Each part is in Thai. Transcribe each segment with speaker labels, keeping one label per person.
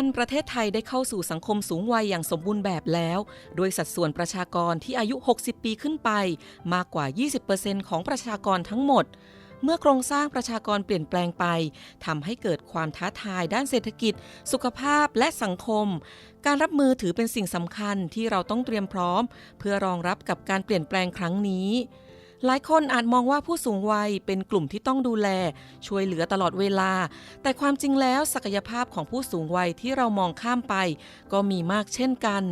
Speaker 1: ปันประเทศไทยได้เข้าสู่สังคมสูงวัยอย่างสมบูรณ์แบบแล้วโดยสัดส่วนประชากรที่อายุ 60 ปีขึ้นไป มากกว่า 20%ของประชากรทั้งหมด เมื่อโครงสร้างประชากรเปลี่ยนแปลงไปทำให้เกิดความท้าทายด้านเศรษฐกิจ สุขภาพและสังคม การรับมือถือเป็นสิ่งสำคัญที่เราต้องเตรียมพร้อม เพื่อรองรับกับการเปลี่ยนแปลงครั้งนี้ หลายคนอาจมองว่าผู้สูงวัยเป็นกลุ่มที่ต้องดูแล ช่วยเหลือตลอดเวลา แต่ความจริงแล้วศักยภาพของผู้สูงวัยที่เรามองข้ามไป ก็มีมากเช่นกัน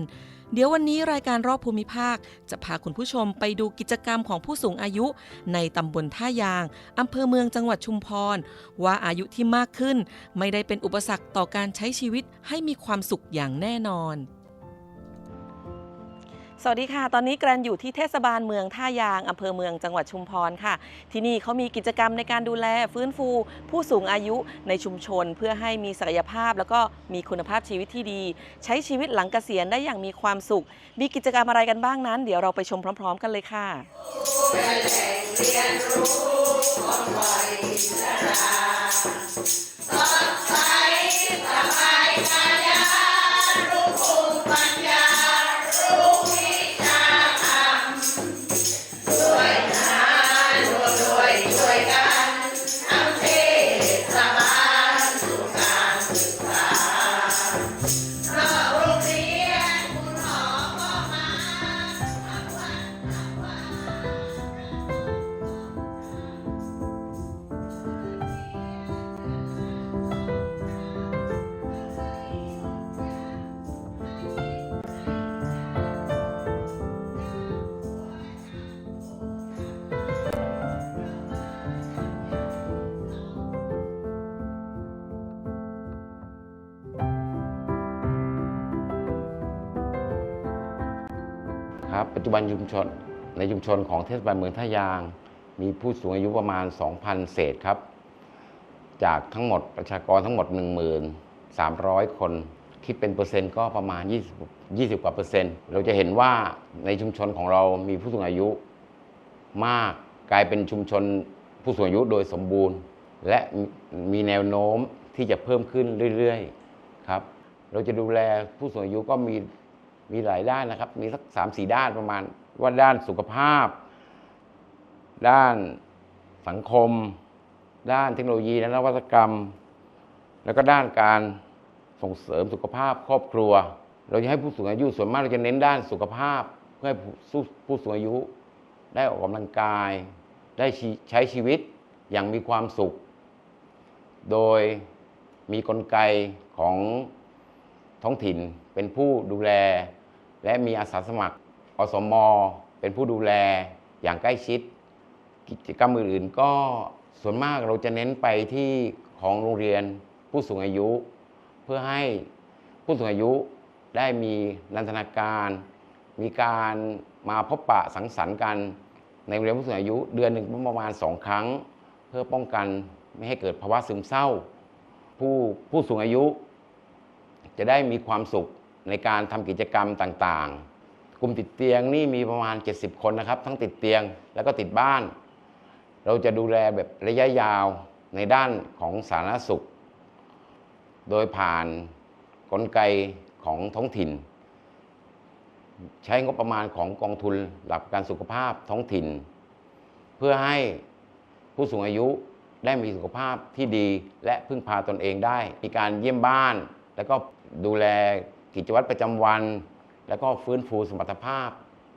Speaker 1: เดี๋ยววันนี้รายการรอบภูมิภาค จะพาคุณผู้ชมไปดูกิจกรรมของผู้สูงอายุ ในตำบลท่ายางอำเภอเมืองจังหวัดชุมพร ว่าอายุที่มากขึ้น ไม่ได้เป็นอุปสรรคต่อการใช้ชีวิตให้มีความสุขอย่างแน่นอน สวัสดีค่ะ ตอนนี้แกรนอยู่ที่เทศบาลเมืองท่ายางอำเภอเมืองจังหวัดชุมพรค่ะ ที่นี่เขามีกิจกรรมในการดูแลฟื้นฟู ผู้สูงอายุในชุมชน เพื่อให้มีศักยภาพ แล้วก็มีคุณภาพชีวิตที่ดี ใช้ชีวิตหลังเกษียณได้อย่างมีความสุข มีกิจกรรมอะไรกันบ้างนั้น เดี๋ยวเราไปชมพร้อม ๆ กันเลยค่ะ
Speaker 2: ครับ ในชุมชนของเทศบาลเมืองท่ายาง มีผู้สูงอายุประมาณ 2,000 เศษครับ จากทั้งหมดประชากรทั้งหมด 1300 คน คิดเป็นเปอร์เซ็นต์ก็ประมาณ 20 20 กว่าเปอร์เซ็นต์ เราจะเห็นว่าในชุมชนของเรามีผู้สูงอายุมากกลายเป็นชุมชนผู้สูงอายุโดยสมบูรณ์ และมีแนวโน้มที่จะเพิ่มขึ้นเรื่อยๆครับ เราจะดูแลผู้สูงอายุก็มีมีหลายด้านนะครับ มีสักสามสี่ด้านประมาณ ว่าด้านสุขภาพ ด้านสังคม ด้านเทคโนโลยีและนวัตกรรม แล้วก็ด้านการส่งเสริมสุขภาพครอบครัว เราจะให้ผู้สูงอายุส่วนมากเราจะเน้นด้านสุขภาพ เพื่อให้ผู้ผู้สูงอายุ ได้ออกกำลังกาย ได้ใช้ชีวิตอย่างมีความสุข โดยมีกลไกของท้องถิ่นเป็นผู้ดูแล และมีอาสาสมัคร อสมเป็นผู้ดูแลอย่างใกล้ชิด กิจกรรมอื่นๆ ก็ส่วนมากเราจะเน้นไปที่ของโรงเรียนผู้สูงอายุ เพื่อให้ผู้สูงอายุได้มีนันทนาการ มีการมาพบปะสังสรรค์กันในโรงเรียนผู้สูงอายุ เดือนหนึ่งประมาณสองครั้ง เพื่อป้องกันไม่ให้เกิดภาวะซึมเศร้า ผู้ผู้สูงอายุ จะได้มีความสุขในการทำกิจกรรมต่างๆ กลุ่มติดเตียงนี่มีประมาณ 70 คนนะครับ ทั้งติดเตียงแล้วก็ติดบ้าน เราจะดูแลแบบระยะยาวในด้านของสาธารณสุข โดยผ่านกลไกของท้องถิ่น ใช้งบประมาณของกองทุนหลักประกันสุขภาพท้องถิ่น เพื่อให้ผู้สูงอายุได้มีสุขภาพที่ดีและพึ่งพาตนเองได้ มีการเยี่ยมบ้าน แล้วก็ดูแลกิจวัตรประจำวัน แล้วก็ฟื้นฟูสมรรถภาพ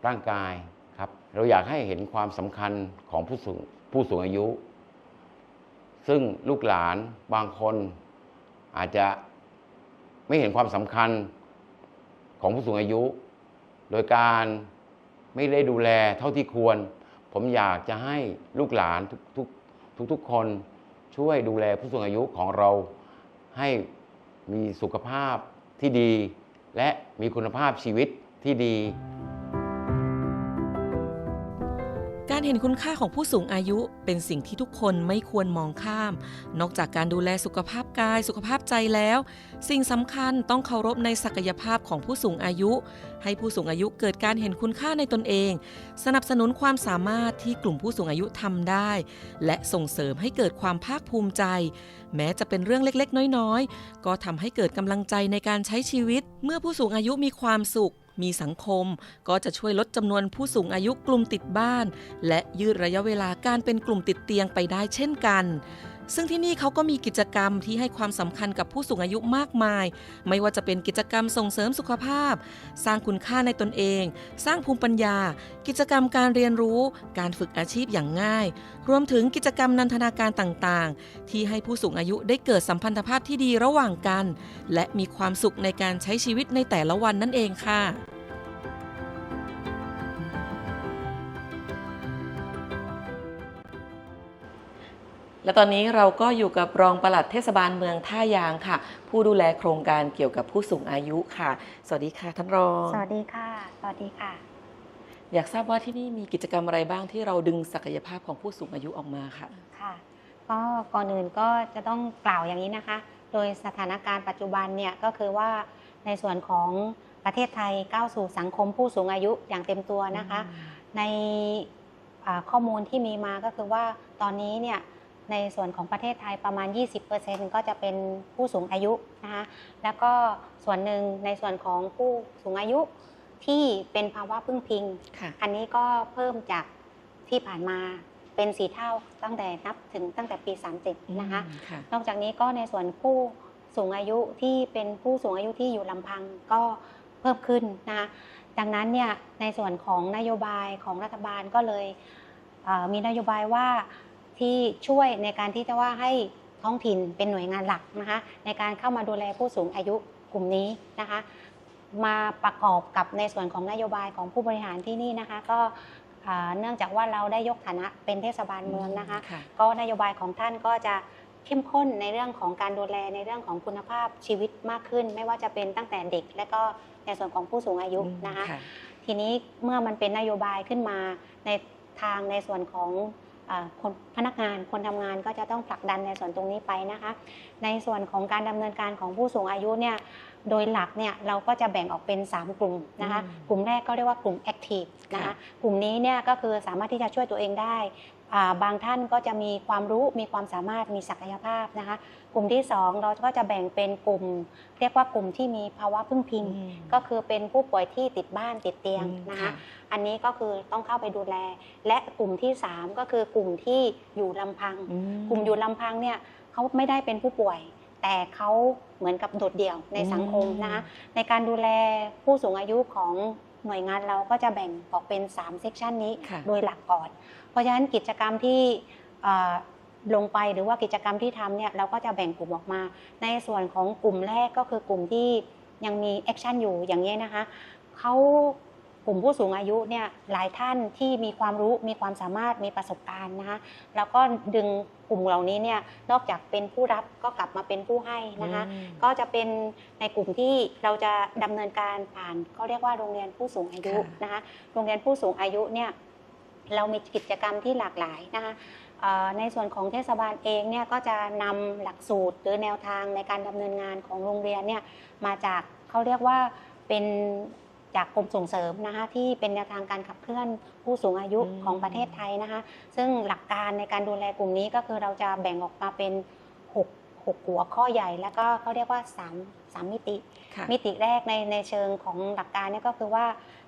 Speaker 2: ร่างกายครับ เราอยากให้เห็นความสำคัญของผู้สูงผู้สูงอายุ ซึ่งลูกหลานบางคนอาจจะไม่เห็นความสำคัญของผู้สูงอายุ โดยการไม่ได้ดูแลเท่าที่ควร ผมอยากจะให้ลูกหลานทุกๆทุกคนช่วยดูแลผู้สูงอายุของเราให้มีสุขภาพที่ดี และมีคุณภาพชีวิตที่ดี
Speaker 1: การเห็นคุณค่าของผู้สูงอายุเป็นสิ่งที่ทุกคนไม่ควรมองข้าม นอกจากการดูแลสุขภาพกายสุขภาพใจแล้ว สิ่งสำคัญต้องเคารพในศักยภาพของผู้สูงอายุ ให้ผู้สูงอายุเกิดการเห็นคุณค่าในตนเอง สนับสนุนความสามารถที่กลุ่มผู้สูงอายุทำได้ และส่งเสริมให้เกิดความภาคภูมิใจ แม้จะเป็นเรื่องเล็กๆ น้อยๆ ก็ทำให้เกิดกำลังใจในการใช้ชีวิต เมื่อผู้สูงอายุมีความสุข มีสังคม ก็จะช่วยลดจำนวนผู้สูงอายุกลุ่มติดบ้าน และยืดระยะเวลาการเป็นกลุ่มติดเตียงไปได้เช่นกัน ซึ่งที่นี่เขาก็มีกิจกรรมที่ให้ความสำคัญกับผู้สูงอายุมากมาย ไม่ว่าจะเป็นกิจกรรมส่งเสริมสุขภาพ สร้างคุณค่าในตนเอง สร้างภูมิปัญญา กิจกรรมการเรียนรู้ การฝึกอาชีพอย่างง่าย รวมถึงกิจกรรมนันทนาการต่างๆ ที่ให้ผู้สูงอายุได้เกิดสัมพันธภาพที่ดีระหว่างกัน และมีความสุขในการใช้ชีวิตในแต่ละวันนั่นเองค่ะ และตอนนี้เราก็อยู่กับรองปลัดเทศบาลเมืองท่ายางค่ะ ผู้ดูแลโครงการเกี่ยวกับผู้สูงอายุค่ะ สวัสดีค่ะท่านรอง
Speaker 3: สวัสดีค่ะ สวัสดีค่ะ
Speaker 1: อยากทราบว่าที่นี่มีกิจกรรมอะไรบ้างที่เราดึงศักยภาพของผู้สูงอายุออกมาค่ะ
Speaker 3: ค่ะ ก็ก่อนอื่นก็จะต้องกล่าวอย่างนี้นะคะ โดยสถานการณ์ปัจจุบันเนี่ยก็คือว่าในส่วนของประเทศไทยก้าวสู่สังคมผู้สูงอายุอย่างเต็มตัวนะคะ ในอ่าข้อมูลที่มีมาก็คือว่าตอนนี้เนี่ย ในส่วนของประเทศไทยประมาณ 20%ก็จะเป็นผู้สูงอายุนะคะแล้วก็ส่วนหนึ่งในส่วนของผู้สูงอายุที่เป็นภาวะพึ่งพิง
Speaker 1: ค่ะ
Speaker 3: อันนี้ก็เพิ่มจากที่ผ่านมาเป็นสีเท่าตั้งแต่นับถึงตั้งแต่ปี 37 นะคะ
Speaker 1: อืมค่ะ
Speaker 3: นอกจากนี้ก็ในส่วนผู้สูงอายุที่เป็นผู้สูงอายุที่อยู่ลำพังก็เพิ่มขึ้นนะคะดังนั้นเนี่ยในส่วนของนโยบายของรัฐบาลก็เลยเอ่อมีนโยบายว่า ที่ช่วยในการที่จะว่าให้ท้องถิ่นเป็นหน่วยงานหลักนะคะในการเข้ามาดูแลผู้สูงอายุกลุ่มนี้นะคะ มาประกอบกับในส่วนของนโยบายของผู้บริหารที่นี่นะคะ ก็เอ่อเนื่องจากว่าเราได้ยกฐานะเป็นเทศบาลเมืองนะคะ
Speaker 1: ค่ะ
Speaker 3: ก็นโยบายของท่านก็จะเข้มข้นในเรื่องของการดูแลในเรื่องของคุณภาพชีวิตมากขึ้น ไม่ว่าจะเป็นตั้งแต่เด็ก และก็ในส่วนของผู้สูงอายุนะคะ ทีนี้เมื่อมันเป็นนโยบายขึ้นมาในทางในส่วนของเออ คนพนักงานคนทำงานก็จะต้องผลักดันในส่วนตรงนี้ไปนะคะ ในส่วนของการดำเนินการของผู้สูงอายุเนี่ย โดยหลักเนี่ยเราก็จะแบ่งออกเป็น 3 กลุ่มนะคะ
Speaker 1: อืม
Speaker 3: กลุ่มแรกก็เรียกว่ากลุ่ม Active นะคะ
Speaker 1: ค่ะ
Speaker 3: กลุ่มนี้เนี่ยก็คือสามารถที่จะช่วยตัวเองได้อ่าบางท่านก็จะมีความรู้มีความสามารถมีศักยภาพนะคะ กลุ่มที่ 2 เราก็จะแบ่งเป็นกลุ่ม เรียกว่ากลุ่มที่มีภาวะพึ่งพิง
Speaker 1: อืม
Speaker 3: ก็คือเป็นผู้ป่วยที่ติดบ้านติดเตียงนะคะ อันนี้ก็คือต้องเข้าไปดูแล และกลุ่มที่ 3 ก็คือกลุ่มที่อยู่ลำพัง
Speaker 1: อื
Speaker 3: กลุ่มอยู่ลำพังเนี่ยเขาไม่ได้เป็นผู้ป่วย แต่เขาเหมือนกับโดดเดี่ยวในสังคมนะคะในการดูแลผู้สูงอายุของหน่วยงานเราก็จะแบ่งออกเป็น3เซกชันนี้
Speaker 1: ค่ะ
Speaker 3: โดยหลักก่อน เพราะฉะนั้นกิจกรรมที่เอ่อลงไปหรือว่ากิจกรรมที่ทำเนี่ยเราก็จะแบ่งกลุ่มออกมา ในส่วนของกลุ่มแรกก็คือกลุ่มที่ยังมีแอคชั่นอยู่อย่างนี้ยนะคะเขา กลุ่มผู้สูงอายุเนี่ยหลายท่านที่มีความรู้มีความสามารถมีประสบการณ์นะคะแล้วก็ดึงกลุ่มเหล่านี้เนี่ยนอกจากเป็นผู้รับก็กลับมาเป็นผู้ให้นะคะ
Speaker 1: อืม
Speaker 3: ก็จะเป็นในกลุ่มที่เราจะดำเนินการผ่านเขาเรียกว่าโรงเรียนผู้สูงอายุ
Speaker 1: ค่ะ
Speaker 3: นะคะโรงเรียนผู้สูงอายุเนี่ยเรามีกิจกรรมที่หลากหลายนะคะเอ่อในส่วนของเทศบาลเองเนี่ยก็จะนำหลักสูตรหรือแนวทางในการดำเนินงานของโรงเรียนเนี่ยมาจากเขาเรียกว่าเป็น จากกรมส่งเสริมนะคะที่เป็นแนวทางการขับเคลื่อนผู้สูงอายุ
Speaker 1: อืม
Speaker 3: ของประเทศไทยนะคะซึ่งหลักการในการดูแลกลุ่มนี้ก็คือเราจะแบ่งออกมาเป็นหกหกหัวข้อใหญ่ แล้วก็เขาเรียกว่าสามสามมิติ
Speaker 1: ค่ะ
Speaker 3: มิติแรกในในเชิงของหลักการเนี่ยก็คือว่า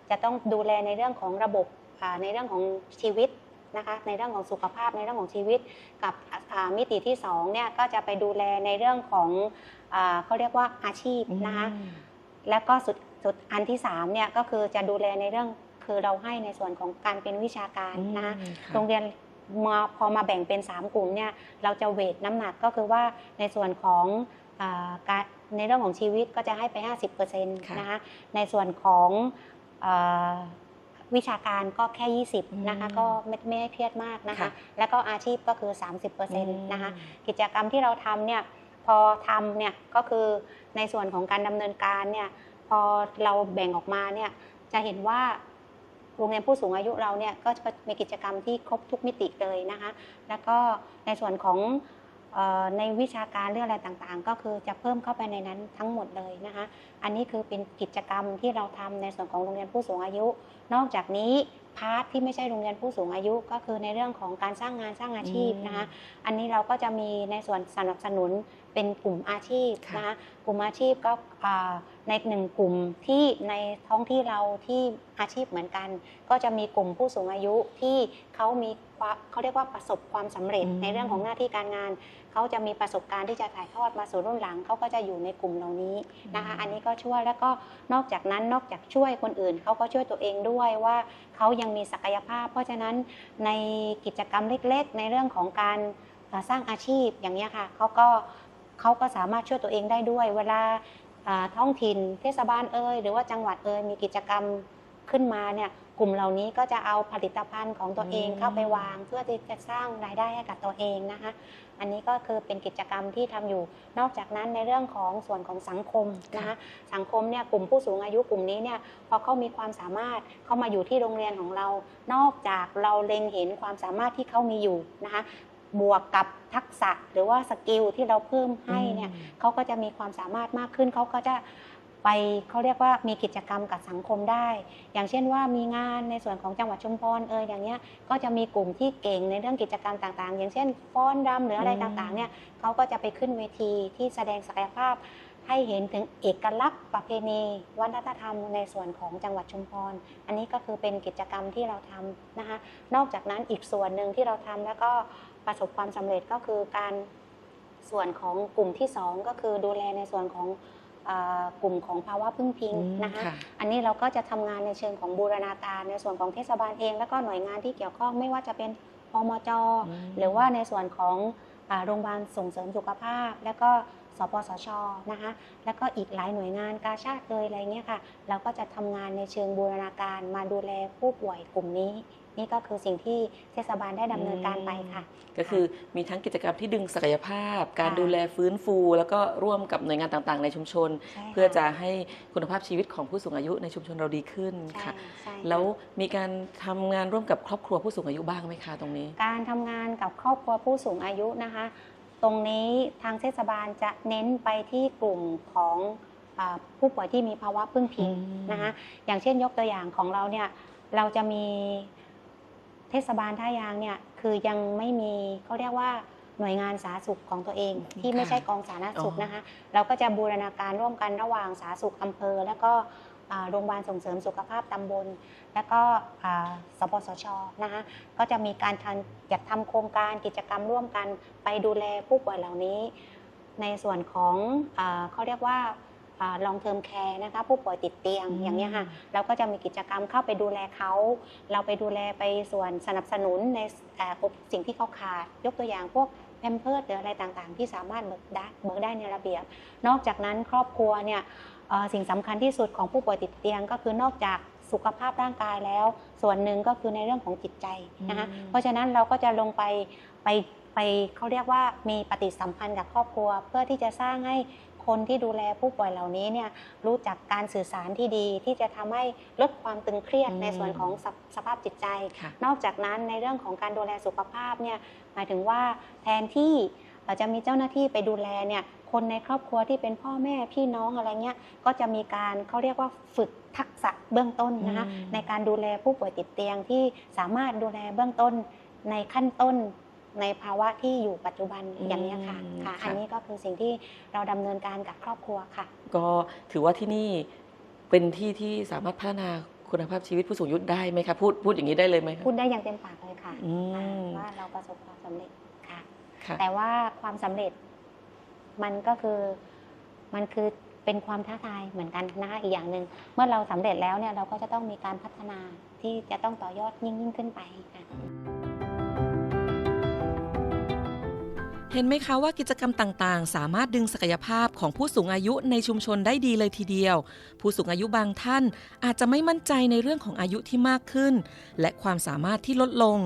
Speaker 3: จะต้องดูแลในเรื่องของระบบอ่าในเรื่องของชีวิตนะคะในเรื่องของสุขภาพในเรื่องของชีวิต กับอ่ามิติที่สองเนี่ยก็จะไปดูแลในเรื่องของอาเขาเรียกว่าอาชีพนะคะ
Speaker 1: อืม
Speaker 3: แล้วก็สุด สุดอันที่3เนี่ยก็คือจะดูแลในเรื่องคือเราให้ในส่วนของการเป็นวิชาการนะคะ
Speaker 1: อืมค่ะ
Speaker 3: โรงเรียนมาพอมาแบ่งเป็น 3 กลุ่มเนี่ยเราจะเวทน้ำหนักก็คือว่าในส่วนของอาการในเรื่องของชีวิตก็จะให้ไป 50%นะคะในส่วนของอาวิชาการก็แค่ 20 นะคะ ก็ไม่ไม่ได้เครียดมากนะคะ
Speaker 1: ค่ะ
Speaker 3: แล้วก็อาชีพก็คือ 30%นะคะ กิจกรรมที่เราทำเนี่ยพอทำเนี่ยก็คือในส่วนของการดำเนินการเนี่ยพ อเราแบ่งออกมาเนี่ยจะเห็นว่าโรงเรียนผู้สูงอายุเราเนี่ยก็จะมีกิจกรรมที่ครบทุกมิติเลยนะคะ แล้วก็ในส่วนของออในวิชาการเรื่องอะไรต่างๆ ก็คือจะเพิ่มเข้าไปในนั้นทั้งหมดเลยนะคะ อันนี้คือเป็นกิจกรรมที่เราทำในส่วนของโรงเรียนผู้สูงอายุนอกจากนี้พาร์ทที่ไม่ใช่โรงเรียนผู้สูงอายุก็คือในเรื่องของการสร้างงานสร้างอาชีพนะคะอันนี้เราก็จะมีในส่วนสนับสนุนเป็นกลุ่มอาชีพ
Speaker 1: ค่ะ
Speaker 3: นะคะกลุ่มอาชีพก็อ่าในหนึ่งกลุ่มที่ในท้องที่เราที่อาชีพเหมือนกัน ก็จะมีกลุ่มผู้สูงอายุที่เขามีความเขาเรียกว่าประสบความสำเร็จ
Speaker 1: อืม
Speaker 3: ในเรื่องของหน้าที่การงานเขาจะมีประสบการณ์ที่จะถ่ายทอดมาสู่รุ่นหลังเขาก็จะอยู่ในกลุ่มเหล่านี้นะคะ อันนี้ก็ช่วยแล้วก็นอกจากนั้นนอกจากช่วยคนอื่นเขาก็ช่วยตัวเองด้วยว่าเขายังมีศักยภาพ เพราะฉะนั้นในกิจกรรมเล็กๆ ในเรื่องของการสร้างอาชีพอย่างนี้ค่ะเขาก็เขาก็สามารถช่วยตัวเองได้ด้วย เวลาท้องถิ่นเทศบาลเอ่ยหรือว่าจังหวัดเอ่ยมีกิจกรรมขึ้นมาเนี่ยกลุ่มเหล่านี้ก็จะเอาผลิตภัณฑ์ของตัวเองเข้าไปวาง เพื่อที่จะสร้างรายได้ให้กับตัวเองนะคะ อันนี้ก็คือเป็นกิจกรรมที่ทำอยู่ นอกจากนั้นในเรื่องของส่วนของสังคมนะคะสังคมเนี่ยกลุ่มผู้สูงอายุกลุ่มนี้เนี่ยพอเขามีความสามารถเข้ามาอยู่ที่โรงเรียนของเรา นอกจากเราเล็งเห็นความสามารถที่เขามีอยู่นะคะบวกกับทักษะหรือว่าสกิลที่เราเพิ่มให้เนี่ยเขาก็จะมีความสามารถมากขึ้นเขาก็จะ ไปเขาเรียกว่ามีกิจกรรมกับสังคมได้ อย่างเช่นว่ามีงานในส่วนของจังหวัดชุมพรเอยอย่างเงี้ยก็จะมีกลุ่มที่เก่งในเรื่องกิจกรรมต่างๆ อย่างเช่นฟ้อนรำหรืออะไร
Speaker 1: อืม
Speaker 3: ต่างๆเนี่ยเขาก็จะไปขึ้นเวทีที่แสดงศักยภาพ ให้เห็นถึงเอกลักษณ์ประเพณีวัฒนธรรมในส่วนของจังหวัดชุมพร อันนี้ก็คือเป็นกิจกรรมที่เราทำนะคะนอกจากนั้นอีกส่วนหนึ่งที่เราทำแล้วก็ประสบความสำเร็จก็คือการส่วนของกลุ่มที่สองก็คือดูแลในส่วนของเอ่อ กลุ่มของภาวะพึ่งพิง
Speaker 1: อืม
Speaker 3: นะคะ
Speaker 1: ค่ะ
Speaker 3: อันนี้เราก็จะทำงานในเชิงของบูรณาการในส่วนของเทศบาลเอง แล้วก็หน่วยงานที่เกี่ยวข้องไม่ว่าจะเป็นพมจ
Speaker 1: อืม
Speaker 3: หรือว่าในส่วนของอ่าโรงพยาบาลส่งเสริมสุขภาพ แล้วก็ สปสชนะคะ แล้วก็อีกหลายหน่วยงานกาชาติเลยอะไรเงี้ยค่ะ เราก็จะทำงานในเชิงบูรณาการมาดูแลผู้ป่วยกลุ่มนี้ นี่ก็คือสิ่งที่เทศบาลได้ดำเนินการไปค่ะ
Speaker 1: ก็คือมีทั้งกิจกรรมที่ดึงศักยภาพ การ
Speaker 3: ค่ะ
Speaker 1: ดูแลฟื้นฟู แล้วก็ร่วมกับหน่วยงานต่างๆ ในชุมชน
Speaker 3: ใช่ค่
Speaker 1: เพื่อจะให้คุณภาพชีวิตของผู้สูงอายุในชุมชนเราดีขึ้น
Speaker 3: ใช่
Speaker 1: ค่ะ
Speaker 3: ใช่
Speaker 1: แล้วมีการทำงานร่วมกับครอบครัวผู้สูงอายุบ้างไหมคะตรงนี้
Speaker 3: การทำงานกับครอบครัวผู้สูงอายุนะคะ ตรงนี้ทางเทศบาลจะเน้นไปที่กลุ่มของอาผู้ป่วยที่มีภาวะพึ่งพิง
Speaker 1: อืม
Speaker 3: นะคะอย่างเช่นยกตัวอย่างของเราเนี่ยเราจะมีเทศบาลท่ายางเนี่ยคือยังไม่มีเขาเรียกว่าหน่วยงานสาธารณสุขของตัวเอง ที่ไม่ใช่กองสาธารณสุขนะคะ เราก็จะบูรณาการร่วมกันระหว่างสาธารณสุขอำเภอ แล้วก็อ่า โรงพยาบาลส่งเสริมสุขภาพตำบล แล้วก็อ่าสปสชนะคะก็จะมีการทันจัดทำโครงการกิจกรรมร่วมกันไปดูแลผู้ป่วยเหล่านี้ ในส่วนของอาเขาเรียกว่าลองเทอมแคร์นะคะผู้ป่วยติดเตียง
Speaker 1: อืม
Speaker 3: อย่างนี้ยค่ะเราก็จะมีกิจกรรมเข้าไปดูแลเขาเราไปดูแลไปส่วนสนับสนุนในเอ่อสิ่งที่เขาขาด ยกตัวอย่างพวกแพมเพิร์ดหรืออะไรต่างๆ ที่สามารถเบิกได้เบิกได้ในระเบียบ นอกจากนั้นครอบครัวเนี่ยเอ่อ สิ่งสำคัญที่สุดของผู้ป่วยติดเตียงก็คือนอกจากสุขภาพร่างกายแล้ว ส่วนหนึ่งก็คือในเรื่องของจิตใจนะคะ
Speaker 1: อืม
Speaker 3: เพราะฉะนั้นเราก็จะลงไปไปไปเขาเรียกว่ามีปฏิสัมพันธ์กับครอบครัว เพื่อที่จะสร้างให้คนที่ดูแลผู้ป่วยเหล่านี้เนี่ยรู้จักการสื่อสารที่ดีที่จะทำให้ลดความตึงเครียด
Speaker 1: อืม
Speaker 3: ในส่วนของสภสภาพจิตใจ
Speaker 1: ค่ะ
Speaker 3: นอกจากนั้นในเรื่องของการดูแลสุขภาพเนี่ยหมายถึงว่าแทนที่ เอ่อจะมีเจ้าหน้าที่ไปดูแลเนี่ยคนในครอบครัวที่เป็นพ่อแม่พี่น้องอะไรเงี้ยก็จะมีการเขาเรียกว่าฝึกทักษะเบื้องต้นนะคะ
Speaker 1: อืม
Speaker 3: ในการดูแลผู้ป่วยติดเตียงที่สามารถดูแลเบื้องต้นในขั้นต้นในภาวะที่อยู่ปัจจุบันอย่างนี้ยค่ะ
Speaker 1: อืม
Speaker 3: ค่ะ
Speaker 1: ค่ะ
Speaker 3: อันนี้ก็คือสิ่งที่เราดำเนินการกับครอบครัวค่ะ
Speaker 1: ก็ถือว่าที่นี่เป็นที่ที่สามารถพัฒนาคุณภาพชีวิตผู้สูงอายุได้ไหมคะพูดพูดอย่างนี้ได้เลยไหมคะ
Speaker 3: พูดได้อย่างเต็มปากเลยค่ะ
Speaker 1: อืม
Speaker 3: ว่าเราประสบความสำเร็จ ค่ะ
Speaker 1: ค่ะ
Speaker 3: แต่ว่าความสำเร็จมันก็คือมันคือเป็นความท้าทายเหมือนกันนะคะอีกอย่างหนึ่งเมื่อเราสำเร็จแล้วเนี่ยเราก็จะต้องมีการพัฒนาที่จะต้องต่อยอดยิ่งยิ่งขึ้นไปค่ะ
Speaker 1: เห็นไหมคะว่ากิจกรรมต่างๆ สามารถดึงศักยภาพของผู้สูงอายุในชุมชนได้ดีเลยทีเดียว ผู้สูงอายุบางท่านอาจจะไม่มั่นใจในเรื่องของอายุที่มากขึ้น และความสามารถที่ลดลง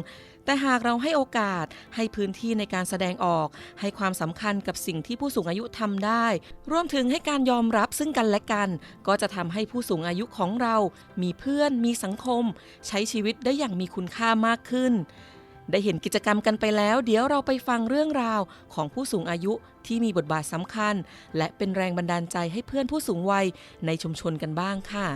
Speaker 1: แต่หากเราให้โอกาสให้พื้นที่ในการแสดงออก ให้ความสำคัญกับสิ่งที่ผู้สูงอายุทำได้ รวมถึงให้การยอมรับซึ่งกันและกัน ก็จะทำให้ผู้สูงอายุของเรา มีเพื่อน มีสังคม ใช้ชีวิตได้อย่างมีคุณค่ามากขึ้น ได้เห็นกิจกรรมกันไปแล้ว เดี๋ยวเราไปฟังเรื่องราวของผู้สูงอายุที่มีบทบาทสำคัญ และเป็นแรงบันดาลใจให้เพื่อนผู้สูงวัยในชุมชนกันบ้างค่ะ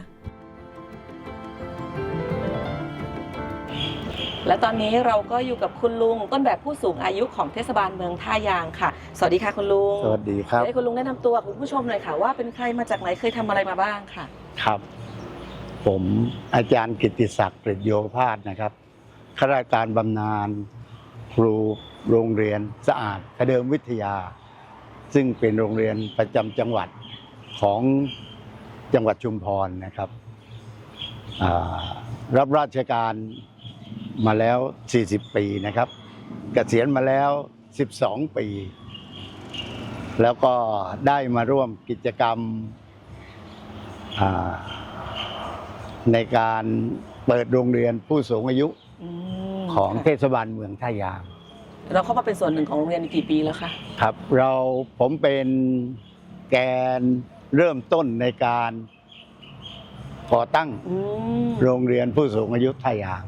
Speaker 1: และตอนนี้เราก็อยู่กับคุณลุงต้นแบบผู้สูงอายุของเทศบาลเมืองท่ายางค่ะ สวัสดีค่ะคุณลุง
Speaker 4: สวัสดีครับ
Speaker 1: ให้คุณลุงแนะนำตัวกับคุณผู้ชมหน่อยค่ะ ว่าเป็นใครมาจากไหนเคยทำอะไรมาบ้างค่ะ
Speaker 4: ครับ ผมอาจารย์กิตติศักดิ์กฤษโยภาสนะครับข้าราชการบำนาญครูโรงเรียนสะอาดคเดิมวิทยา ซึ่งเป็นโรงเรียนประจำจังหวัดของจังหวัดชุมพรนะครับอ่ารับราชการ มาแล้ว 40 ปีนะครับเกษียณมาแล้ว 12 ปี แล้วก็ได้มาร่วมกิจกรรมอ่าในการเปิดโรงเรียนผู้สูงอายุ
Speaker 1: อืม
Speaker 4: ของ
Speaker 1: ค่ะ
Speaker 4: เทศบาลเมืองท่ายาง
Speaker 1: เราเข้ามาเป็นส่วนหนึ่งของโรงเรียนกี่ปีแล้วคะ
Speaker 4: ครับ เราผมเป็นแกนเริ่มต้นในการก่อตั้ง
Speaker 1: อืม
Speaker 4: โรงเรียนผู้สูงอายุท่ายาง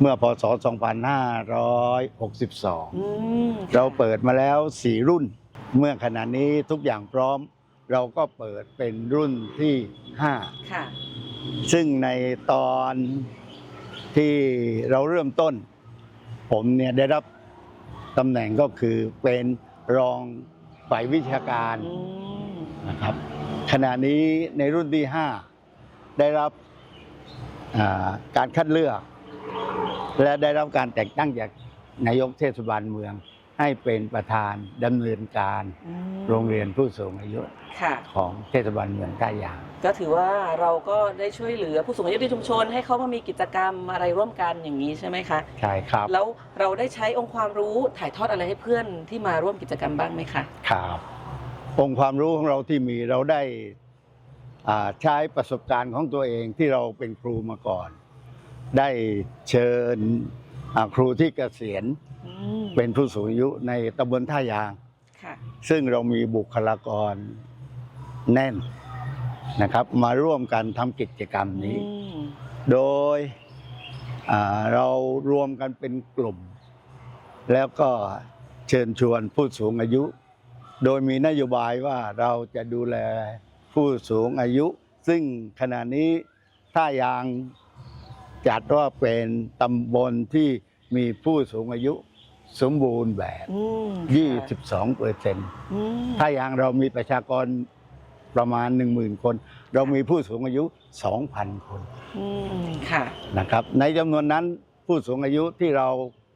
Speaker 4: เมื่อพศ 2562
Speaker 1: อืม
Speaker 4: เราเปิดมาแล้ว 4 รุ่น เมื่อขณะนี้ทุกอย่างพร้อม เราก็เปิดเป็นรุ่นที่5
Speaker 1: ค่ะ
Speaker 4: ซึ่งในตอนที่เราเริ่มต้น ผมเนี่ยได้รับตำแหน่งก็คือเป็นรองฝ่ายวิชาการ
Speaker 1: อืม
Speaker 4: นะครับขณะนี้ในรุ่นที่ 5 ได้รับอ่าการคัดเลือก และได้รับการแต่งตั้งจากนายกเทศบาลเมือง ให้เป็นประธานดำเนินการ
Speaker 1: อืม
Speaker 4: โรงเรียนผู้สูงอายุ
Speaker 1: ค่ะ
Speaker 4: ของเทศบาลเมืองท่ายาง
Speaker 1: ก็ถือว่าเราก็ได้ช่วยเหลือผู้สูงอายุในชุมชน ให้เขามามีกิจกรรมอะไรร่วมกันอย่างนี้ใช่ไหมคะ
Speaker 4: ใช่ครับ
Speaker 1: แล้วเราได้ใช้องค์ความรู้ถ่ายทอดอะไรให้เพื่อนที่มาร่วมกิจกรรมบ้างไหมคะ
Speaker 4: ครับองค์ความรู้ของเราที่มีเราได้อ่าใช้ประสบการณ์ของตัวเองที่เราเป็นครูมาก่อน ได้เชิญอ่าครูที่เกษียณ
Speaker 1: อืม
Speaker 4: เป็นผู้สูงอายุในตำบลท่ายาง
Speaker 1: ค่ะ
Speaker 4: ซึ่งเรามีบุคลากรแน่นนะครับ มาร่วมกันทำกิจกรรมนี้
Speaker 1: อืม
Speaker 4: โดยอ่าเรารวมกันเป็นกลุ่ม แล้วก็เชิญชวนผู้สูงอายุ โดยมีนโยบายว่าเราจะดูแลผู้สูงอายุ ซึ่งขณะนี้ท่ายาง จัดว่าเป็นตำบลที่มีผู้สูงอายุสมบูรณ์แบบ
Speaker 1: อืม
Speaker 4: 22เปอร์เซ็นต์
Speaker 1: อืม
Speaker 4: ท่ายางเรามีประชากรประมาณ 10,000 คน เรามีผู้สูงอายุ 2,000 คน
Speaker 1: อืมค่ะ
Speaker 4: นะครับ ในจำนวนนั้นผู้สูงอายุที่เรา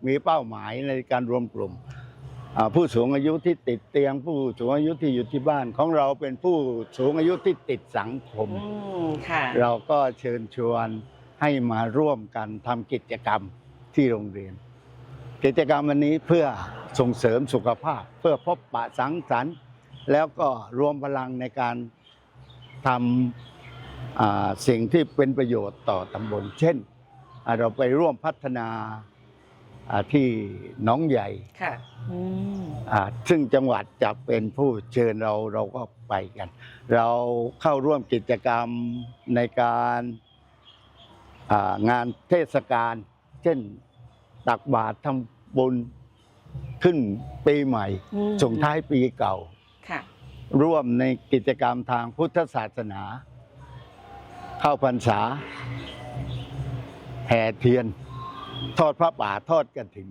Speaker 4: มีเป้าหมายในการรวมกลุ่มอ่าผู้สูงอายุที่ติดเตียง ผู้สูงอายุที่อยู่ที่บ้าน ของเราเป็นผู้สูงอายุที่ติดสังคม
Speaker 1: อืมค่ะ
Speaker 4: เราก็เชิญชวน ให้มาร่วมกันทำกิจกรรมที่โรงเรียน กิจกรรมวันนี้เพื่อส่งเสริมสุขภาพ เพื่อพบปะสังสรรค์แล้วก็รวมพลังในการทำอ่าสิ่งที่เป็นประโยชน์ต่อตำบล เช่นอ่าเราไปร่วมพัฒนาอ่าที่หน้องใหญ่
Speaker 1: ค่ะอืม
Speaker 4: อ่าซึ่งจังหวัดจะเป็นผู้เชิญเราเราก็ไปกัน เราเข้าร่วมกิจกรรมในการอ่า งานเทศกาลเช่นตักบาตรทำบุญขึ้นปีใหม่
Speaker 1: อืม
Speaker 4: ส่งท้ายปีเก่า
Speaker 1: ค่ะ
Speaker 4: ร่วมในกิจกรรมทางพุทธศาสนา เข้าพรรษา แห่เทียน ทอดพระป่าทอดกระถิ่น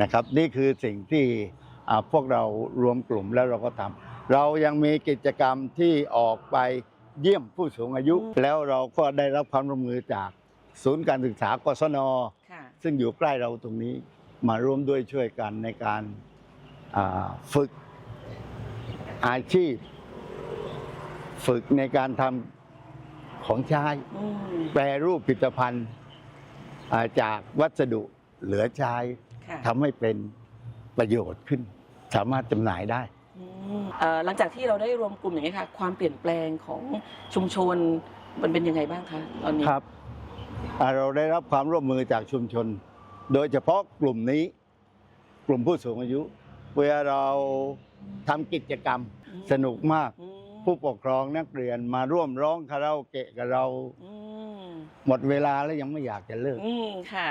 Speaker 4: นะครับ นี่คือสิ่งที่อ่าพวกเรารวมกลุ่มแล้วเราก็ทำเรายังมีกิจกรรมที่ออกไปเยี่ยมผู้สูงอายุ
Speaker 1: อืม
Speaker 4: แล้วเราก็ได้รับความร่วมมือจาก ศูนย์การศึกษากศน
Speaker 1: ค่ะ
Speaker 4: ซึ่งอยู่ใกล้เราตรงนี้มาร่วมด้วยช่วยกันในการอ่าฝึกอาชีพ ฝึกในการทำของใช้
Speaker 1: อืม
Speaker 4: แปรรูปผลิตภัณฑ์อ่าจากวัสดุเหลือใช้
Speaker 1: ค่ะ
Speaker 4: ทำให้เป็นประโยชน์ขึ้น สามารถจำหน่ายได้
Speaker 1: อืมเอ่อหลังจากที่เราได้รวมกลุ่มอย่างนี้ค่ะ ความเปลี่ยนแปลงของชุมชนมันเป็นยังไงบ้างคะตอนนี้
Speaker 4: ครับอ่า เราได้รับความร่วมมือจากชุมชน โดยเฉพาะกลุ่มนี้ กลุ่มผู้สูงอายุ เวลาเราทำกิจกรรมสนุกมาก
Speaker 1: อืม
Speaker 4: ผู้ปกครองนักเรียนมาร่วมร้องคาราโอเกะกับเรา
Speaker 1: อืม
Speaker 4: หมดเวลาแล้วยังไม่อยากจะเลิก
Speaker 1: อืมค่ะ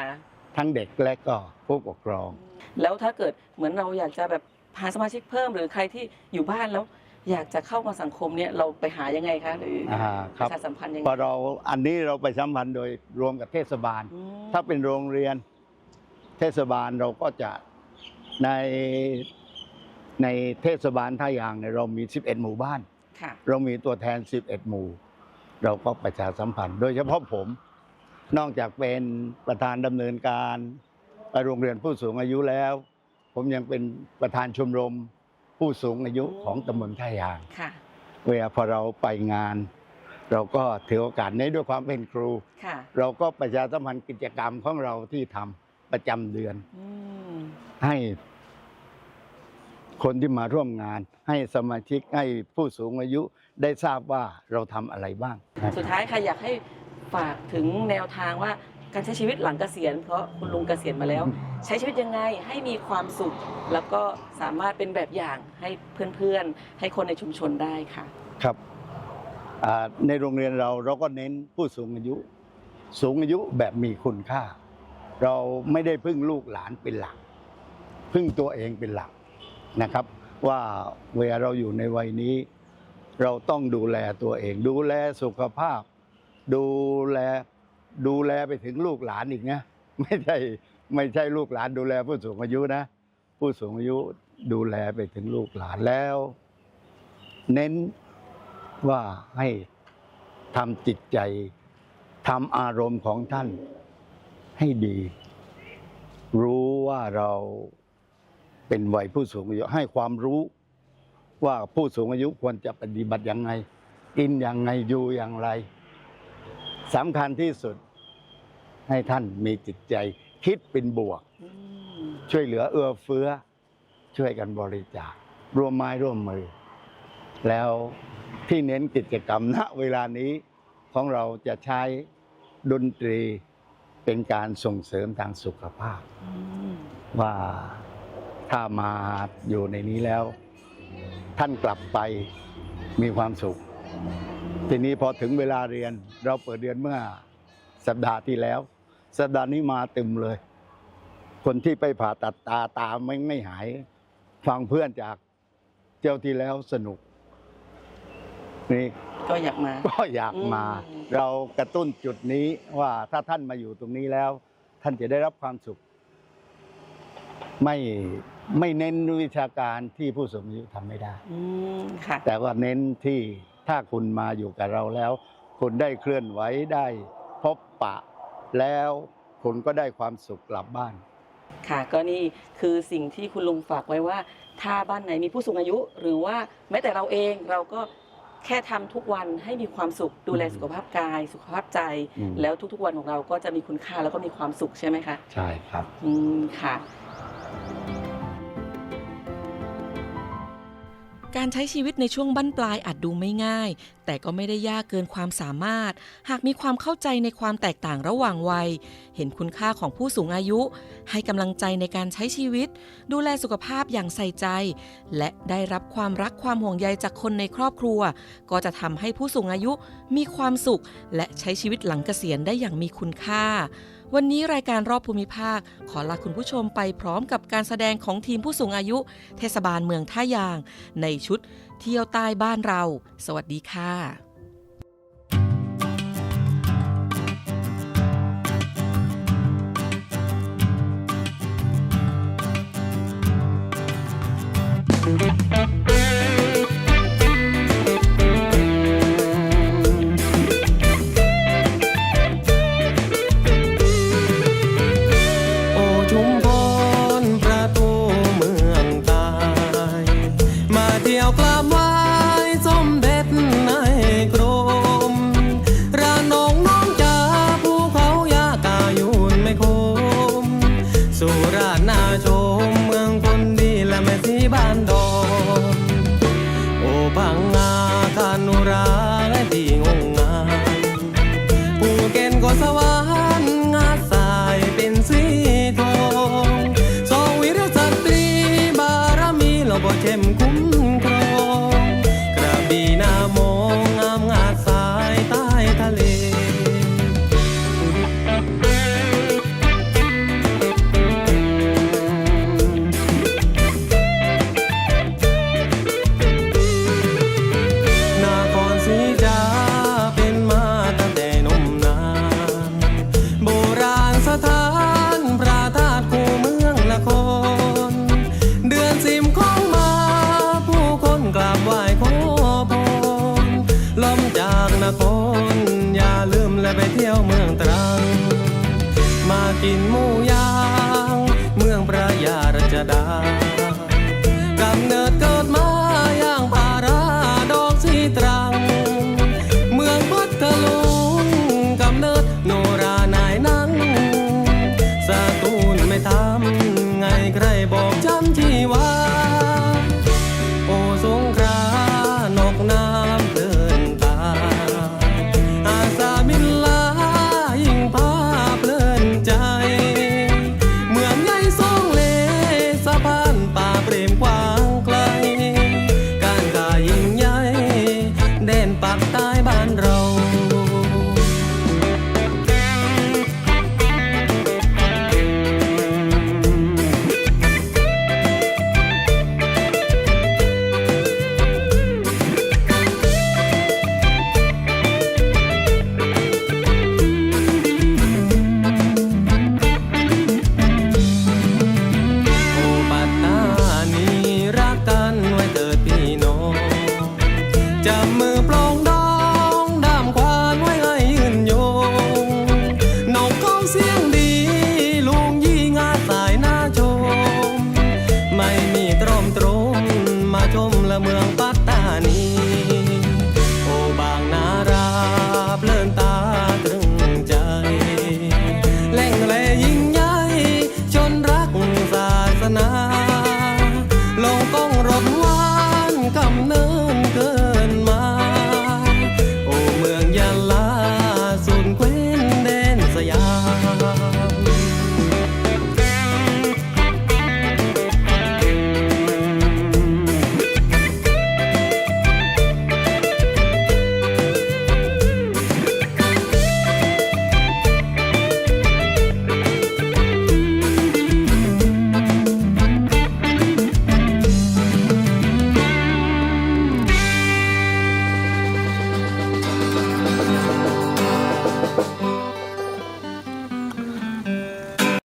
Speaker 4: ทั้งเด็กและก็ผู้ปกครอง
Speaker 1: แล้วถ้าเกิดเหมือนเราอยากจะแบบหาสมาชิกเพิ่มหรือใครที่อยู่บ้านแล้ว อยากจะเข้ามาสังคมเนี่ยเราไปหายังไงคะหรืออา
Speaker 4: ค
Speaker 1: ป
Speaker 4: รับ
Speaker 1: ระชาสัมพันธ์ยัง
Speaker 4: พ
Speaker 1: ไง
Speaker 4: อเราอันนี้เราไปสัมพันธ์โดยรวมกับเทศบาล
Speaker 1: อืม
Speaker 4: ถ้าเป็นโรงเรียนเทศบาลเราก็จะในในเทศบาลท่ายางเนี่ยเรามี 11 หมู่บ้าน
Speaker 1: ค่ะ
Speaker 4: เรามีตัวแทน 11 หมู่ เราก็ประชาสัมพันธ์ โดยเฉพาะผม นอกจากเป็นประธานดำเนินการโรงเรียนผู้สูงอายุแล้ว ผมยังเป็นประธานชมรม ผู้สูงอายุของตำบลท่ายาง
Speaker 1: ค่ะ
Speaker 4: เวลาพอเราไปงาน เราก็ถือโอกาสนี้ด้วยความเป็นครู
Speaker 1: ค่ะ
Speaker 4: เราก็ประชาสัมพันธ์กิจกรรมของเราที่ทำประจำเดือน
Speaker 1: อืม
Speaker 4: ให้คนที่มาร่วมงาน ให้สมาชิกให้ผู้สูงอายุได้ทราบว่าเราทำอะไรบ้างนะครับ
Speaker 1: สุดท้ายค่ะอยากให้ฝากถึงแนวทางว่า การใช้ชีวิตหลังเกษียณเพราะคุณลุงเกษียณมาแล้ว ใช้ชีวิตยังไงให้มีความสุข แล้วก็สามารถเป็นแบบอย่างให้เพื่อนๆ ให้คนในชุมชนได้ค่ะ
Speaker 4: ครับอ่าในโรงเรียนเราเราก็เน้นผู้สูงอายุ สูงอายุแบบมีคุณค่า เราไม่ได้พึ่งลูกหลานเป็นหลัก พึ่งตัวเองเป็นหลักนะครับ ว่าเวลาเราอยู่ในวัยนี้ เราต้องดูแลตัวเอง ดูแลสุขภาพ ดูแล ดูแลไปถึงลูกหลานอีกนะไม่ใช่ไม่ใช่ลูกหลานดูแลผู้สูงอายุนะ ผู้สูงอายุดูแลไปถึงลูกหลานแล้ว เน้นว่าให้ทำจิตใจทำอารมณ์ของท่านให้ดี รู้ว่าเราเป็นวัยผู้สูงอายุให้ความรู้ว่าผู้สูงอายุควรจะปฏิบัติยังไงกินยังไงอยู่อย่างไรสำคัญที่สุด ให้ท่านมีจิตใจคิดเป็นบวก
Speaker 1: อืม
Speaker 4: ช่วยเหลือเอื้อเฟื้อ ช่วยกันบริจาคร่วมไม้ร่วมมือ แล้วที่เน้นกิจกรรมณเวลานี้ของเราจะใช้ดนตรีเป็นการส่งเสริมทางสุขภาพ
Speaker 1: อืม
Speaker 4: ว่าถ้ามาอยู่ในนี้แล้ว ท่านกลับไปมีความสุข ทีนี้พอถึงเวลาเรียนเราเปิดเรียนเมื่อสัปดาห์ที่แล้ว สัปดาห์นี้มาเต็มเลย คนที่ไปผ่าตัดตาตาไม่ไม่หาย ฟังเพื่อนจากเจ้าที่แล้วสนุก นี่
Speaker 1: ก็อยากมา
Speaker 4: ก็อยากมา
Speaker 1: อืม
Speaker 4: เรากระตุ้นจุดนี้ว่าถ้าท่านมาอยู่ตรงนี้แล้ว ท่านจะได้รับความสุข ไม่ไม่เน้นวิชาการที่ผู้สูงอายุทำไม่ได้
Speaker 1: อืมค่ะ
Speaker 4: แต่ว่าเน้นที่ถ้าคุณมาอยู่กับเราแล้ว คุณได้เคลื่อนไหวได้พบปะ แล้วคุณก็ได้ความสุขกลับบ้าน
Speaker 1: ค่ะก็นี่คือสิ่งที่คุณลุงฝากไว้ว่า ถ้าบ้านไหนมีผู้สูงอายุ หรือว่าแม้แต่เราเองเราก็แค่ทำทุกวันให้มีความสุขดูแล
Speaker 4: อืม
Speaker 1: สุขภาพกาย สุขภาพใจ
Speaker 4: อืม
Speaker 1: แล้วทุกๆวันของเราก็จะมีคุณค่าแล้วก็มีความสุขใช่ไหมคะ
Speaker 4: ใช่ครับ
Speaker 1: อืมค่ะ การใช้ชีวิตในช่วงบั้นปลายอาจดูไม่ง่าย แต่ก็ไม่ได้ยากเกินความสามารถ หากมีความเข้าใจในความแตกต่างระหว่างวัย เห็นคุณค่าของผู้สูงอายุ ให้กำลังใจในการใช้ชีวิต ดูแลสุขภาพอย่างใส่ใจ และได้รับความรักความห่วงใยจากคนในครอบครัว ก็จะทำให้ผู้สูงอายุมีความสุข และใช้ชีวิตหลังเกษียณได้อย่างมีคุณค่า วันนี้รายการรอบภูมิภาค ขอลาคุณผู้ชมไปพร้อมกับการแสดงของทีมผู้สูงอายุ เทศบาลเมืองท่ายาง ในชุดเที่ยวใต้บ้านเรา สวัสดีค่ะ
Speaker 5: โอ